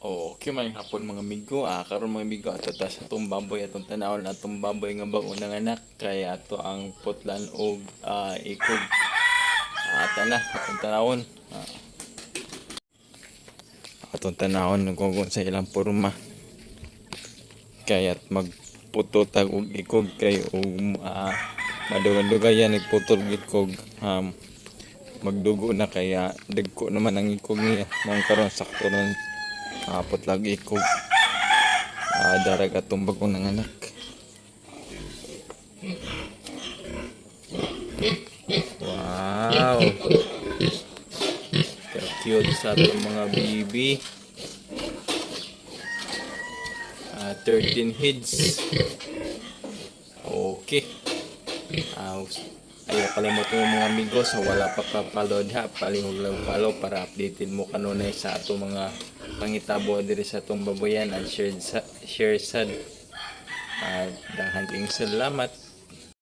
Okay, may hapon mga migo. Ah, karon mga migo ato ta sa atong baboy atong tanawon atong baboy nga bag unang anak kay ato ang putlan og ah, ikog. Ah, tana atong tanawon. Ah. Atong tanawon kung sa ilang porma. Kaya't magputo tag og ikog kay og ah, madugan-dugayan nagputol og ikog. Um, magdugo na kaya dagko naman ang ikog niya. Mong karon sakto nun Kapot lagi ko. Ah, darag at tumbag ko ng anak. Wow! Ka-cute sa itong mga baby. Ah, 13 heads. Okay. Ah, ay kalimot mo mga amigo sa wala pa papalod ha. Palihog lang follow para updated mo kanunay sa ato mga pangitabo diri sa atong baboyan. At shared sa share sad. At kayong salamat